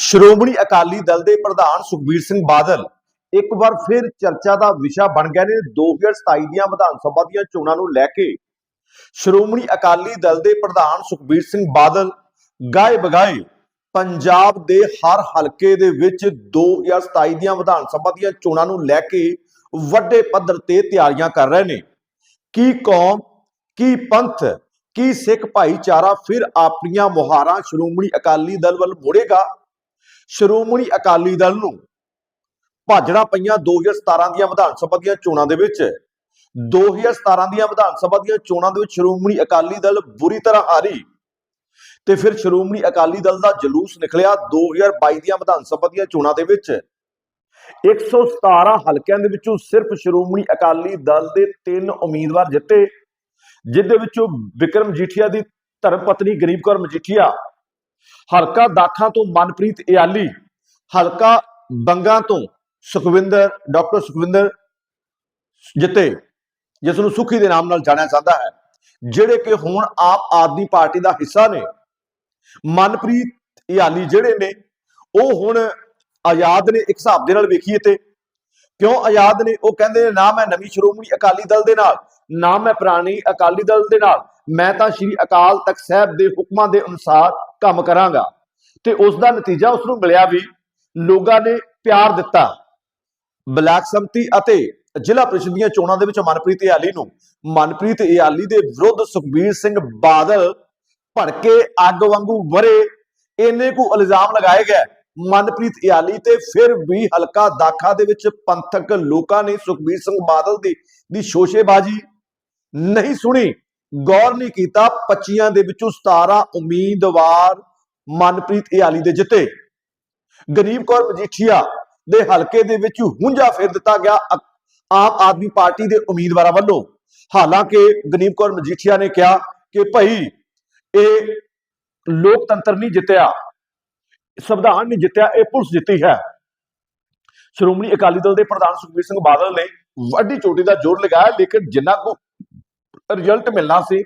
ਸ਼੍ਰੋਮਣੀ ਅਕਾਲੀ ਦਲ ਦੇ ਪ੍ਰਧਾਨ ਸੁਖਬੀਰ ਸਿੰਘ ਬਾਦਲ ਇੱਕ ਵਾਰ ਫਿਰ ਚਰਚਾ ਦਾ ਵਿਸ਼ਾ ਬਣ ਗਏ ਨੇ। 2027 ਦੀਆਂ ਵਿਧਾਨ ਸਭਾ ਦੀਆਂ ਚੋਣਾਂ ਨੂੰ ਲੈ ਕੇ ਸ਼੍ਰੋਮਣੀ ਅਕਾਲੀ ਦਲ ਦੇ ਪ੍ਰਧਾਨ ਸੁਖਬੀਰ ਸਿੰਘ ਬਾਦਲ ਗਾਏ ਬਗਾਏ ਪੰਜਾਬ ਦੇ ਹਰ ਹਲਕੇ ਦੇ ਵਿੱਚ 2027 ਦੀਆਂ ਵਿਧਾਨ ਸਭਾ ਦੀਆਂ ਚੋਣਾਂ ਨੂੰ ਲੈ ਕੇ ਵੱਡੇ ਪੱਧਰ ਤੇ ਤਿਆਰੀਆਂ ਕਰ ਰਹੇ ਨੇ। ਕੀ ਕੌਮ, ਕੀ ਪੰਥ, ਕੀ ਸਿੱਖ ਭਾਈਚਾਰਾ ਫਿਰ ਆਪਣੀਆਂ ਮੁਹਾਰਾਂ ਸ਼੍ਰੋਮਣੀ ਅਕਾਲੀ ਦਲ ਵੱਲ ਮੋੜੇਗਾ? ਸ਼੍ਰੋਮਣੀ ਅਕਾਲੀ ਦਲ ਨੂੰ ਭਾਜੜਾ ਪਈਆਂ 2017 ਦੀਆਂ ਵਿਧਾਨ ਸਭਾ ਦੀਆਂ ਚੋਣਾਂ ਦੇ ਵਿੱਚ 2017 ਦੀਆਂ ਵਿਧਾਨ ਸਭਾ ਦੀਆਂ ਚੋਣਾਂ ਦੇ ਵਿੱਚ ਸ਼੍ਰੋਮਣੀ ਅਕਾਲੀ ਦਲ ਬੁਰੀ ਤਰ੍ਹਾਂ ਹਾਰੀ ਤੇ ਫਿਰ ਸ਼੍ਰੋਮਣੀ ਅਕਾਲੀ ਦਲ ਦਾ ਜਲੂਸ ਨਿਕਲਿਆ 2022 ਦੀਆਂ ਵਿਧਾਨ ਸਭਾ ਦੀਆਂ ਚੋਣਾਂ ਦੇ ਵਿੱਚ। 117 ਹਲਕਿਆਂ ਦੇ ਵਿੱਚੋਂ ਸਿਰਫ ਸ਼੍ਰੋਮਣੀ ਅਕਾਲੀ ਦਲ ਦੇ ਤਿੰਨ ਉਮੀਦਵਾਰ ਜਿੱਤੇ ਜਿਦੇ ਵਿੱਚੋਂ ਵਿਕਰਮ ਜੀਠੀਆ ਦੀ ਧਰਮ ਪਤਨੀ ਗਰੀਬ ਕੌਰ ਮਜੀਠੀਆ ਹਲਕਾ ਦਾਖਾਂ ਤੋਂ ਮਨਪ੍ਰੀਤ ਇਆਲੀ, ਹਲਕਾ ਬੰਗਾ ਤੋਂ ਸੁਖਵਿੰਦਰ, ਡਾਕਟਰ ਸੁਖਵਿੰਦਰ ਜਿੱਤੇ ਜਿਸ ਨੂੰ ਸੁਖੀ ਦੇ ਨਾਮ ਨਾਲ ਜਾਣਿਆ ਜਾਂਦਾ ਹੈ, ਜਿਹੜੇ ਕਿ ਹੁਣ ਆਪ ਆਦਮੀ ਪਾਰਟੀ ਦਾ ਹਿੱਸਾ ਨੇ। ਮਨਪ੍ਰੀਤ ਇਆਲੀ ਜਿਹੜੇ ਨੇ, ਉਹ ਹੁਣ ਆਜ਼ਾਦ ਨੇ ਇੱਕ ਹਿਸਾਬ ਦੇ ਨਾਲ ਵੇਖੀਏ ਤੇ। ਕਿਉਂ ਆਜ਼ਾਦ ਨੇ? ਉਹ ਕਹਿੰਦੇ ਨੇ, ਨਾ ਮੈਂ ਨਵੀਂ ਸ਼੍ਰੋਮਣੀ ਅਕਾਲੀ ਦਲ ਦੇ ਨਾਲ, ਨਾ ਮੈਂ ਪੁਰਾਣੀ ਅਕਾਲੀ ਦਲ ਦੇ ਨਾਲ। ਮੈਂ ਤਾਂ ਸ਼੍ਰੀ ਅਕਾਲ ਤਖਤ ਸਾਹਿਬ ਦੇ ਹੁਕਮਾਂ ਦੇ ਅਨੁਸਾਰ ਕੰਮ ਕਰਾਂਗਾ। ਤੇ ਉਸ ਦਾ ਨਤੀਜਾ ਉਸ ਨੂੰ ਮਿਲਿਆ ਵੀ ਲੋਕਾਂ ਨੇ ਪਿਆਰ ਦਿੱਤਾ। ਬਲਾਕ ਸੰਮਤੀ ਅਤੇ ਜ਼ਿਲ੍ਹਾ ਪ੍ਰੀਸ਼ਦ ਦੀਆਂ ਚੋਣਾਂ ਦੇ ਵਿੱਚ ਮਨਪ੍ਰੀਤ ਇਆਲੀ ਨੂੰ। ਮਨਪ੍ਰੀਤ ਇਆਲੀ ਦੇ ਵਿਰੁੱਧ ਸੁਖਬੀਰ ਸਿੰਘ ਬਾਦਲ ਭੜਕੇ ਅੱਗ ਵਾਂਗੂ ਵਰੇ ਇੰਨੇ ਕੁ ਇਲਜ਼ਾਮ ਲਗਾਏ ਗਏ। ਮਨਪ੍ਰੀਤ ਇਆਲੀ ਤੇ ਫਿਰ ਵੀ ਹਲਕਾ ਦਾਖਾ ਦੇ ਵਿੱਚ ਪੰਥਕ ਲੋਕਾਂ ਨੇ ਸੁਖਬੀਰ ਸਿੰਘ ਬਾਦਲ ਦੀ ਦੀ ਸ਼ੋਸ਼ੇਬਾਜ਼ੀ ਨਹੀਂ ਸੁਣੀ। ਗੌਰ ਨਹੀਂ ਕੀਤਾ 25 ਦੇ ਵਿੱਚੋਂ 17 ਉਮੀਦਵਾਰ ਮਨਪ੍ਰੀਤ ਇਆਲੀ ਦੇ ਜਿੱਤੇ। ਗਰੀਬ ਕੌਰ ਮਜੀਠੀਆ ਦੇ ਹਲਕੇ ਦੇ ਵਿੱਚ ਹੁੰਜਾ ਫੇਰ ਦਿੱਤਾ ਗਿਆ ਆਮ ਆਦਮੀ ਪਾਰਟੀ ਦੇ ਉਮੀਦਵਾਰਾਂ ਵੱਲੋਂ। ਹਾਲਾਂਕਿ ਗਰੀਬ ਕੌਰ ਮਜੀਠੀਆ ਨੇ ਕਿਹਾ ਕਿ ਭਾਈ, ਇਹ ਲੋਕਤੰਤਰ ਨਹੀਂ ਜਿੱਤਿਆ, ਸੰਵਿਧਾਨ ਨਹੀਂ ਜਿੱਤਿਆ, ਇਹ ਪੁਲਿਸ ਜਿੱਤੀ ਹੈ। ਸ਼੍ਰੋਮਣੀ ਅਕਾਲੀ ਦਲ ਦੇ ਪ੍ਰਧਾਨ ਸੁਖਬੀਰ ਸਿੰਘ ਬਾਦਲ ਨੇ ਵੱਡੀ ਚੋਟੀ ਦਾ ਜ਼ੋਰ ਲਗਾਇਆ, ਲੇਕਿਨ ਜਿੰਨਾ ਕੋ ਰਿਜ਼ਲਟ ਮਿਲਣਾ ਸੀ।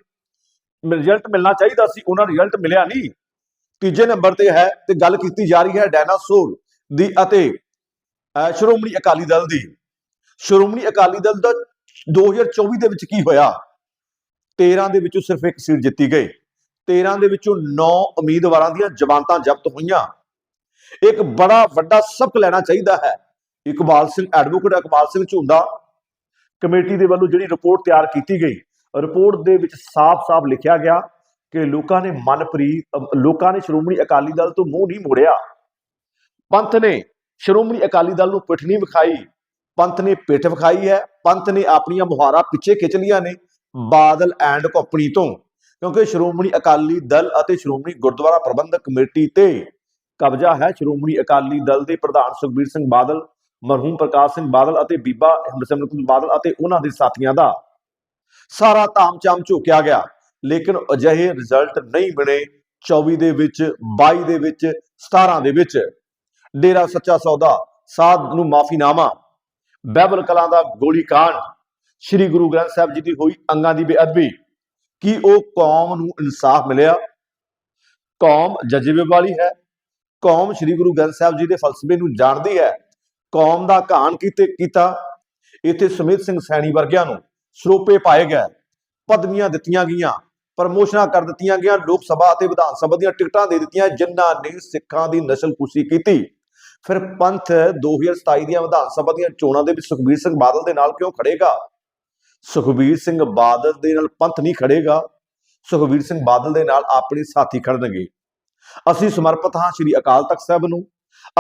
ਰਿਜ਼ਲਟ ਮਿਲਣਾ ਚਾਹੀਦਾ ਸੀ, ਉਹਨਾਂ ਰਿਜ਼ਲਟ ਮਿਲਿਆ ਨਹੀਂ। ਤੀਜੇ ਨੰਬਰ ਤੇ ਹੈ ਤੇ ਗੱਲ ਕੀਤੀ ਜਾ ਰਹੀ ਹੈ ਡਾਇਨਾਸੌਰ ਦੀ ਅਤੇ ਸ਼੍ਰੋਮਣੀ ਅਕਾਲੀ ਦਲ ਦੀ। ਸ਼੍ਰੋਮਣੀ ਅਕਾਲੀ ਦਲ ਦਾ 2024 ਦੇ ਵਿੱਚ ਕੀ ਹੋਇਆ? 13 ਦੇ ਵਿੱਚੋਂ ਸਿਰਫ ਇੱਕ ਸੀਟ ਜਿੱਤੀ ਗਈ। 13 ਦੇ ਵਿੱਚੋਂ 9 ਉਮੀਦਵਾਰਾਂ ਦੀਆਂ ਜ਼ਮਾਨਤਾਂ ਜ਼ਬਤ ਹੋਈਆਂ। ਇੱਕ ਬੜਾ ਵੱਡਾ ਸਬਕ ਲੈਣਾ ਚਾਹੀਦਾ ਹੈ। ਇਕਬਾਲ ਸਿੰਘ ਐਡਵੋਕੇਟ ਇਕਬਾਲ ਸਿੰਘ ਝੁੰਦਾ। ਕਮੇਟੀ ਦੇ ਵੱਲੋਂ ਜਿਹੜੀ ਰਿਪੋਰਟ ਤਿਆਰ ਕੀਤੀ ਗਈ ਰਿਪੋਰਟ ਦੇ ਵਿੱਚ ਸਾਫ਼-ਸਾਫ਼ ਲਿਖਿਆ ਗਿਆ ਕਿ ਲੋਕਾਂ ਨੇ ਮਨਪ੍ਰੀਤ ਲੋਕਾਂ ਨੇ ਸ਼੍ਰੋਮਣੀ ਅਕਾਲੀ ਦਲ ਤੋਂ ਮੂੰਹ ਨਹੀਂ ਮੋੜਿਆ। ਪੰਥ ਨੇ ਸ਼੍ਰੋਮਣੀ ਅਕਾਲੀ ਦਲ ਨੂੰ ਪਿੱਠ ਨਹੀਂ ਵਿਖਾਈ। ਪੰਥ ਨੇ ਪਿੱਠ ਵਿਖਾਈ ਹੈ। ਪੰਥ ਨੇ ਆਪਣੀਆਂ ਮੁਹਾਰਾਂ ਪਿੱਛੇ ਖਿੱਚ ਲੀਆਂ ਨੇ ਬਾਦਲ ਐਂਡ ਕੰਪਨੀ ਤੋਂ, ਕਿਉਂਕਿ ਸ਼੍ਰੋਮਣੀ ਅਕਾਲੀ ਦਲ ਅਤੇ ਸ਼੍ਰੋਮਣੀ ਗੁਰਦੁਆਰਾ ਪ੍ਰਬੰਧਕ ਕਮੇਟੀ ਤੇ ਕਬਜ਼ਾ ਹੈ ਸ਼੍ਰੋਮਣੀ ਅਕਾਲੀ ਦਲ ਦੇ ਪ੍ਰਧਾਨ ਸੁਖਬੀਰ ਸਿੰਘ ਬਾਦਲ, ਮਰਹੂਮ ਪ੍ਰਕਾਸ਼ ਸਿੰਘ ਬਾਦਲ ਅਤੇ ਬੀਬਾ ਹਰਸਿਮਰਤ ਕੌਰ ਬਾਦਲ ਅਤੇ ਉਹਨਾਂ ਦੇ ਸਾਥੀਆਂ ਦਾ। ਸਾਰਾ ਧਾਮ-ਚਾਮ ਝੋਕਿਆ ਗਿਆ। ਲੇਕਿਨ ਅਜਿਹੇ ਰਿਜ਼ਲਟ ਨਹੀਂ ਬਣੇ 24 ਦੇ ਵਿੱਚ 22 ਦੇ ਵਿੱਚ 17 ਦੇ ਵਿੱਚ। ਡੇਰਾ ਸੱਚਾ ਸੌਦਾ, ਸਾਧ ਨੂੰ ਮਾਫੀਨਾਮਾ, ਬਹਿਬਲ ਕਲਾਂ ਦਾ ਗੋਲੀ ਸ੍ਰੀ ਗੁਰੂ ਗ੍ਰੰਥ ਸਾਹਿਬ ਜੀ ਦੀ ਹੋਈ ਅੰਗਾਂ ਦੀ ਬੇਅਦਬੀ। ਕੀ ਉਹ ਕੌਮ ਨੂੰ ਇਨਸਾਫ ਮਿਲਿਆ? ਕੌਮ ਜਜ਼ਬੇ ਵਾਲੀ ਹੈ। ਕੌਮ ਸ੍ਰੀ ਗੁਰੂ ਗ੍ਰੰਥ ਸਾਹਿਬ ਜੀ ਦੇ ਫਲਸਫੇ ਨੂੰ ਜਾਣਦੀ ਹੈ। ਕੌਮ ਦਾ ਘਾਣ ਕੀਤੇ ਕੀਤਾ ਇੱਥੇ ਸੁਮੇਧ ਸਿੰਘ ਸੈਣੀ ਵਰਗਿਆਂ ਨੂੰ। ਸਰੋਪੇ ਪਾਏ ਗਏ। ਪਦਵੀਆਂ ਦਿੱਤੀਆਂ ਗਈਆਂ, ਪ੍ਰਮੋਸ਼ਨਾਂ ਕਰ ਦਿੱਤੀਆਂ ਗਈਆਂ, ਲੋਕ ਸਭਾ ਅਤੇ ਵਿਧਾਨ ਸਭਾ ਦੀਆਂ ਟਿਕਟਾਂ ਦੇ ਦਿੱਤੀਆਂ, ਜਿਨ੍ਹਾਂ ਨੇ ਸਿੱਖਾਂ ਦੀ ਨਸਲਕੁਸ਼ੀ ਕੀਤੀ। ਫਿਰ ਪੰਥ 2027 ਦੀਆਂ ਵਿਧਾਨ ਸਭਾ ਦੀਆਂ ਚੋਣਾਂ ਦੇ ਵਿੱਚ ਸੁਖਬੀਰ ਸਿੰਘ ਬਾਦਲ ਦੇ ਨਾਲ ਕਿਉਂ ਖੜੇਗਾ ਸੁਖਬੀਰ ਸਿੰਘ ਬਾਦਲ ਦੇ ਨਾਲ ਪੰਥ ਨਹੀਂ ਖੜੇਗਾ ਸੁਖਬੀਰ ਸਿੰਘ ਬਾਦਲ ਦੇ ਨਾਲ ਆਪਣੇ ਸਾਥੀ ਖੜਨਗੇ ਅਸੀਂ ਸਮਰਪਿਤ ਹਾਂ ਸ੍ਰੀ ਅਕਾਲ ਤਖਤ ਸਾਹਿਬ ਨੂੰ।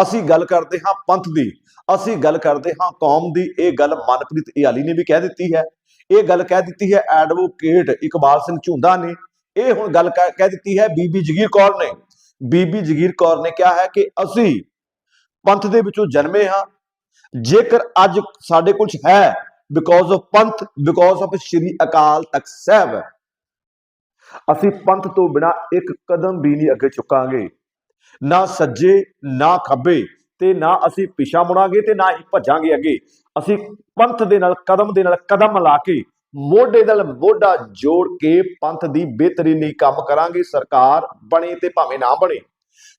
ਅਸੀਂ ਗੱਲ ਕਰਦੇ ਹਾਂ ਪੰਥ ਦੀ। ਅਸੀਂ ਗੱਲ ਕਰਦੇ ਹਾਂ ਕੌਮ ਦੀ। ਇਹ ਗੱਲ ਮਨਪ੍ਰੀਤ ਇਆਲੀ ਨੇ ਵੀ ਕਹਿ ਦਿੱਤੀ ਹੈ। ਇਹ ਗੱਲ ਕਹਿ ਦਿੱਤੀ ਹੈ ਐਡਵੋਕੇਟ ਇਕਬਾਲ ਸਿੰਘ ਝੁੰਦਾ ਨੇ। ਇਹ ਹੁਣ ਗੱਲ ਕਹਿ ਕਹਿ ਦਿੱਤੀ ਹੈ ਬੀਬੀ ਜਗੀਰ ਕੌਰ ਨੇ। ਬੀਬੀ ਜਗੀਰ ਕੌਰ ਨੇ ਕਿਹਾ ਹੈ ਕਿ ਅਸੀਂ ਪੰਥ ਦੇ ਵਿੱਚੋਂ ਜਨਮੇ ਹਾਂ। ਜੇਕਰ ਅੱਜ ਸਾਡੇ ਕੋਲ ਹੈ because of Panth because of Shri Akal Takht Sahib, ਅਸੀਂ ਪੰਥ ਤੋਂ ਬਿਨਾ ਇੱਕ ਕਦਮ ਵੀ ਨਹੀਂ ਅੱਗੇ ਚੁੱਕਾਂਗੇ। ਨਾ ਸੱਜੇ, ਨਾ ਖੱਬੇ। ਤੇ ਨਾ ਅਸੀਂ ਪਿਛਾ ਮੁੜਾਂਗੇ ਤੇ ਨਾ ਹੀ ਭੱਜਾਂਗੇ ਅੱਗੇ। ਅਸੀਂ ਪੰਥ ਦੇ ਨਾਲ, ਕਦਮ ਦੇ ਨਾਲ ਕਦਮ ਲਾ ਕੇ ਮੋਢੇ ਨਾਲ ਮੋਢਾ ਜੋੜ ਕੇ ਪੰਥ ਦੀ ਬਿਹਤਰੀ ਲਈ ਕੰਮ ਕਰਾਂਗੇ, ਸਰਕਾਰ ਬਣੇ ਤੇ ਭਾਵੇਂ ਨਾ ਬਣੇ।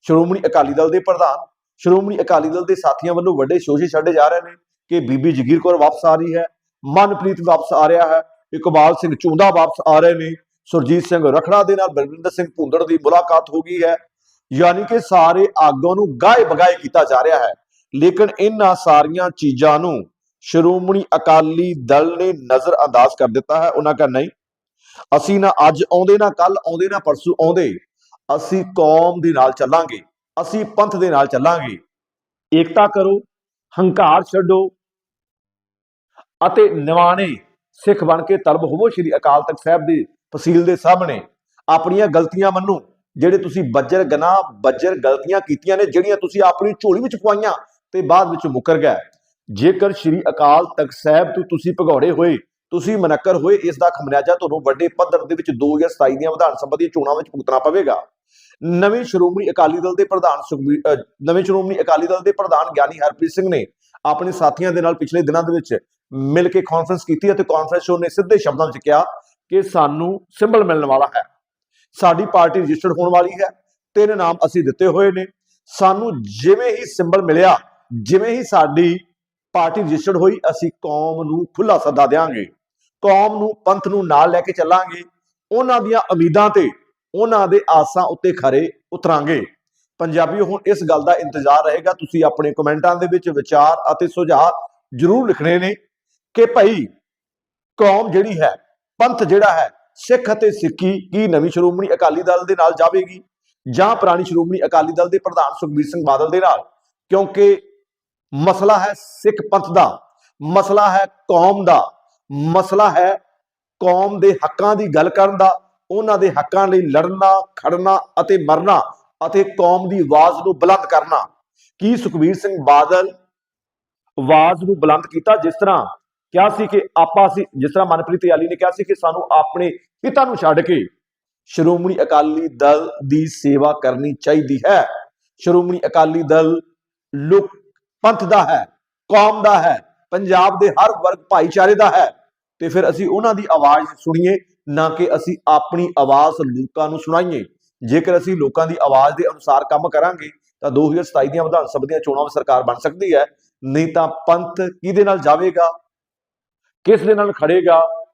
ਸ਼੍ਰੋਮਣੀ ਅਕਾਲੀ ਦਲ ਦੇ ਪ੍ਰਧਾਨ, ਸ਼੍ਰੋਮਣੀ ਅਕਾਲੀ ਦਲ ਦੇ ਸਾਥੀਆਂ ਵੱਲੋਂ ਵੱਡੇ ਸ਼ੋਸ਼ੇ ਛੱਡੇ ਜਾ ਰਹੇ ਨੇ ਕਿ ਬੀਬੀ ਜਗੀਰ ਕੌਰ ਵਾਪਸ ਆ ਰਹੀ ਹੈ, ਮਨਪ੍ਰੀਤ ਵਾਪਸ ਆ ਰਿਹਾ ਹੈ, ਇਕਬਾਲ ਸਿੰਘ ਚੁੰਦਾ ਵਾਪਸ ਆ ਰਹੇ ਨੇ, ਸੁਰਜੀਤ ਸਿੰਘ ਰਖੜਾ ਦੇ ਨਾਲ ਬਲਵਿੰਦਰ ਸਿੰਘ ਭੁੰਦੜ ਦੀ ਮੁਲਾਕਾਤ ਹੋ ਗਈ ਹੈ। ਯਾਨੀ ਕਿ ਸਾਰੇ ਆਗੂਆਂ ਨੂੰ ਗਾਏ ਬਗਾਏ ਕੀਤਾ ਜਾ ਰਿਹਾ ਹੈ। ਲੇਕਿਨ ਇਹਨਾਂ ਸਾਰੀਆਂ ਚੀਜ਼ਾਂ ਨੂੰ ਸ਼੍ਰੋਮਣੀ ਅਕਾਲੀ ਦਲ ਨੇ ਨਜ਼ਰ ਅੰਦਾਜ਼ ਕਰ ਦਿੱਤਾ ਹੈ। ਉਹਨਾਂ ਕਹਾ, ਨਹੀਂ, ਅਸੀਂ ਨਾ ਅੱਜ ਆਉਂਦੇ, ਨਾ ਕੱਲ ਆਉਂਦੇ, ਨਾ ਪਰਸੋਂ ਆਉਂਦੇ। ਅਸੀਂ ਕੌਮ ਦੇ ਨਾਲ ਚੱਲਾਂਗੇ। ਅਸੀਂ ਪੰਥ ਦੇ ਨਾਲ ਚੱਲਾਂਗੇ। ਏਕਤਾ ਕਰੋ, ਹੰਕਾਰ ਛੱਡੋ ਅਤੇ ਨਿਵਾਣੇ ਸਿੱਖ ਬਣ ਕੇ ਤਲਬ ਹੋਵੋ। ਸ਼੍ਰੀ ਅਕਾਲ ਤਖਤ ਸਾਹਿਬ ਦੀ ਫਸੀਲ ਦੇ ਸਾਹਮਣੇ ਆਪਣੀਆਂ ਗਲਤੀਆਂ ਮੰਨੋ। ਜਿਹੜੇ ਤੁਸੀਂ ਬੱਜਰ ਗਨਾ ਬੱਜਰ ਗਲਤੀਆਂ ਕੀਤੀਆਂ ਨੇ, ਜਿਹੜੀਆਂ ਤੁਸੀਂ ਆਪਣੀ ਝੋਲੀ ਵਿੱਚ ਪਵਾਈਆਂ ਤੇ ਬਾਅਦ ਵਿੱਚ ਮੁਕਰ ਗਏ। ਜੇਕਰ ਸ਼੍ਰੀ ਅਕਾਲ ਤਖਤ ਸਾਹਿਬ ਤੋਂ ਤੁਸੀਂ ਭਗੌੜੇ ਹੋਏ, ਤੁਸੀਂ ਮਨਕਰ ਹੋਏ, ਇਸ ਦਾ ਖਮਨਿਆਜ਼ਾ ਤੁਹਾਨੂੰ ਵੱਡੇ ਪੱਧਰ ਦੇ ਵਿੱਚ 2027 ਦੀਆਂ ਵਿਧਾਨ ਸਭਾ ਦੀਆਂ ਚੋਣਾਂ ਵਿੱਚ ਭੁਗਤਣਾ ਪਵੇਗਾ। ਨਵੇਂ ਸ਼੍ਰੋਮਣੀ ਅਕਾਲੀ ਦਲ ਦੇ ਪ੍ਰਧਾਨ ਸੁਖਬੀਰ ਨਵੇਂ ਸ਼੍ਰੋਮਣੀ ਅਕਾਲੀ ਦਲ ਦੇ ਪ੍ਰਧਾਨ ਗਿਆਨੀ ਹਰਪ੍ਰੀਤ ਸਿੰਘ ਨੇ ਆਪਣੇ ਸਾਥੀਆਂ ਦੇ ਨਾਲ ਪਿਛਲੇ ਦਿਨਾਂ ਦੇ ਵਿੱਚ ਮਿਲ ਕੇ ਕਾਨਫਰੰਸ ਕੀਤੀ ਅਤੇ ਕਾਨਫਰੰਸ 'ਚ ਉਹਨੇ ਸਿੱਧੇ ਸ਼ਬਦਾਂ ਵਿੱਚ ਕਿਹਾ ਕਿ ਸਾਨੂੰ ਸਿੰਬਲ ਮਿਲਣ ਵਾਲਾ ਹੈ। ਸਾਡੀ ਪਾਰਟੀ ਰਜਿਸਟਰਡ ਹੋਣ ਵਾਲੀ ਹੈ, ਤਿੰਨ ਨਾਮ ਅਸੀਂ ਦਿੱਤੇ ਹੋਏ ਨੇ। ਸਾਨੂੰ ਜਿਵੇਂ ਹੀ ਸਿੰਬਲ ਮਿਲਿਆ, ਜਿਵੇਂ ਹੀ ਸਾਡੀ ਪਾਰਟੀ ਰਜਿਸਟਰਡ ਹੋਈ, ਅਸੀਂ ਕੌਮ ਨੂੰ ਖੁੱਲਾ ਸੱਦਾ ਦੇਵਾਂਗੇ ਕੌਮ ਨੂੰ, ਪੰਥ ਨੂੰ ਨਾਲ ਲੈ ਕੇ ਚੱਲਾਂਗੇ। ਉਹਨਾਂ ਦੀਆਂ ਉਮੀਦਾਂ ਤੇ ਉਹਨਾਂ ਦੇ ਆਸਾਂ ਉੱਤੇ ਖਰੇ ਉਤਰਾਂਗੇ। ਪੰਜਾਬੀ ਹੁਣ ਇਸ ਗੱਲ ਦਾ ਇੰਤਜ਼ਾਰ ਰਹੇਗਾ। ਤੁਸੀਂ ਆਪਣੇ ਕਮੈਂਟਾਂ ਦੇ ਵਿੱਚ ਵਿਚਾਰ ਅਤੇ ਸੁਝਾਅ ਜ਼ਰੂਰ ਲਿਖਣੇ ਨੇ ਕਿ ਭਾਈ ਕੌਮ ਜਿਹੜੀ ਹੈ, ਪੰਥ ਜਿਹੜਾ ਹੈ ਸਿੱਖ ਅਤੇ ਸਿੱਖੀ ਕੀ ਨਵੀਂ ਸ਼੍ਰੋਮਣੀ ਅਕਾਲੀ ਦਲ ਦੇ ਨਾਲ ਜਾਵੇਗੀ ਜਾਂ ਪੁਰਾਣੀ ਸ਼੍ਰੋਮਣੀ ਅਕਾਲੀ ਦਲ ਦੇ ਪ੍ਰਧਾਨ ਸੁਖਬੀਰ ਸਿੰਘ ਬਾਦਲ ਦੇ ਨਾਲ? ਕਿਉਂਕਿ ਮਸਲਾ ਹੈ ਸਿੱਖ ਪੰਥ ਦਾ, ਮਸਲਾ ਹੈ ਕੌਮ ਦਾ, ਮਸਲਾ ਹੈ ਕੌਮ ਦੇ ਹੱਕਾਂ ਦੀ ਗੱਲ ਕਰਨ ਦਾ, ਉਹਨਾਂ ਦੇ ਹੱਕਾਂ ਲਈ ਲੜਨਾ, ਖੜਨਾ ਅਤੇ ਮਰਨਾ ਅਤੇ ਕੌਮ ਦੀ ਆਵਾਜ਼ ਨੂੰ ਬੁਲੰਦ ਕਰਨਾ। ਕੀ ਸੁਖਬੀਰ ਸਿੰਘ ਬਾਦਲ ਆਵਾਜ਼ ਨੂੰ ਬੁਲੰਦ ਕੀਤਾ? ਜਿਸ ਤਰ੍ਹਾਂ ਕਿਹਾ ਸੀ ਕਿ ਆਪਾਂ ਅਸੀਂ, ਜਿਸ ਤਰ੍ਹਾਂ ਮਨਪ੍ਰੀਤ ਯਾਲੀ ਨੇ ਕਿਹਾ ਸੀ ਕਿ ਸਾਨੂੰ ਆਪਣੇ ਪਿਤਾ ਨੂੰ ਛੱਡ ਕੇ ਸ਼੍ਰੋਮਣੀ ਅਕਾਲੀ ਦਲ ਦੀ ਸੇਵਾ ਕਰਨੀ ਚਾਹੀਦੀ ਹੈ। ਸ਼੍ਰੋਮਣੀ ਅਕਾਲੀ ਦਲ ਲੋਕ ਪੰਥ ਦਾ ਹੈ, ਕੌਮ ਦਾ ਹੈ, ਪੰਜਾਬ ਦੇ ਹਰ ਵਰਗ ਭਾਈਚਾਰੇ ਦਾ ਹੈ। ਤੇ ਫਿਰ ਅਸੀਂ ਉਹਨਾਂ ਦੀ ਆਵਾਜ਼ ਸੁਣੀਏ, ਨਾ ਕਿ ਅਸੀਂ ਆਪਣੀ ਆਵਾਜ਼ ਲੋਕਾਂ ਨੂੰ ਸੁਣਾਈਏ। ਜੇਕਰ ਅਸੀਂ ਲੋਕਾਂ ਦੀ ਆਵਾਜ਼ ਦੇ ਅਨੁਸਾਰ ਕੰਮ ਕਰਾਂਗੇ, ਤਾਂ 2027 ਦੀਆਂ ਵਿਧਾਨ ਸਭਾ ਦੀਆਂ ਚੋਣਾਂ ਵਿੱਚ ਸਰਕਾਰ ਬਣ ਸਕਦੀ ਹੈ। ਨਹੀਂ ਤਾਂ ਪੰਥ ਕਿਹਦੇ ਨਾਲ ਜਾਵੇਗਾ? ਕਿਸ ਦੇ ਨਾਲ ਖੜੇਗਾ?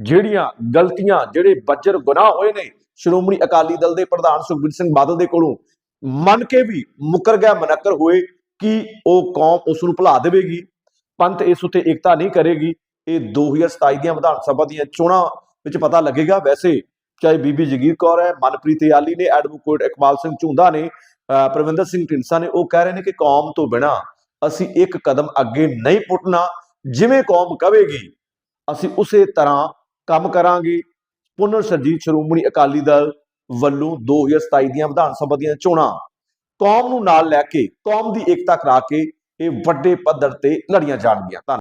ਜਿਹੜੀਆਂ ਗਲਤੀਆਂ, ਜਿਹੜੇ ਬੱਜਰ ਗੁਨਾਹ ਹੋਏ ਨੇ, ਸ਼੍ਰੋਮਣੀ ਅਕਾਲੀ ਦਲ ਦੇ ਪ੍ਰਧਾਨ ਸੁਖਬੀਰ ਸਿੰਘ ਬਾਦਲ ਦੇ ਕੋਲੋਂ ਮੰਨ ਕੇ ਵੀ ਮੁਕਰ ਗਿਆ, ਮਨਕਰ ਹੋਏ ਕਿ ਉਹ ਕੌਮ ਉਸ ਨੂੰ ਭੁਲਾ ਦੇਵੇਗੀ। ਪੰਥ ਇਸ ਉੱਤੇ ਏਕਤਾ ਨਹੀਂ ਕਰੇਗੀ। ਇਹ 2027 ਦੀਆਂ ਵਿਧਾਨ ਸਭਾ ਦੀਆਂ ਚੋਣਾਂ ਵਿੱਚ ਪਤਾ ਲੱਗੇਗਾ। ਵੈਸੇ ਚਾਹੇ ਬੀਬੀ ਜਗੀਰ ਕੌਰ ਹੈ, ਮਨਪ੍ਰੀਤ ਯਾਲੀ ਨੇ, ਐਡਵੋਕੇਟ ਇਕਬਾਲ ਸਿੰਘ ਝੁੰਦਾ ਨੇ, ਅਹ ਪ੍ਰਵਿੰਦਰ ਸਿੰਘ ਢਿੰਡਸਾ ਨੇ, ਉਹ ਕਹਿ ਰਹੇ ਨੇ ਕਿ ਕੌਮ ਤੋਂ ਬਿਨਾ ਅਸੀਂ ਇੱਕ ਕਦਮ ਅੱਗੇ ਨਹੀਂ ਪੁੱਟਣਾ। ਜਿਵੇਂ ਕੌਮ ਕਵੇਗੀ, ਅਸੀਂ ਉਸੇ ਤਰ੍ਹਾਂ ਕੰਮ ਕਰਾਂਗੇ। ਪੁਨਰ ਸਰਜੀਤ ਸ਼੍ਰੋਮਣੀ ਅਕਾਲੀ ਦਲ ਵੱਲੋਂ 2027 ਦੀਆਂ ਵਿਧਾਨ ਸਭਾ ਦੀਆਂ ਚੋਣਾਂ, ਕੌਮ ਨੂੰ ਨਾਲ ਲੈ ਕੇ, ਕੌਮ ਦੀ ਏਕਤਾ ਕਰਾ ਕੇ ਇਹ ਵੱਡੇ ਪੱਧਰ ਤੇ ਲੜੀਆਂ ਜਾਣਗੀਆਂ। ਧੰਨਵਾਦ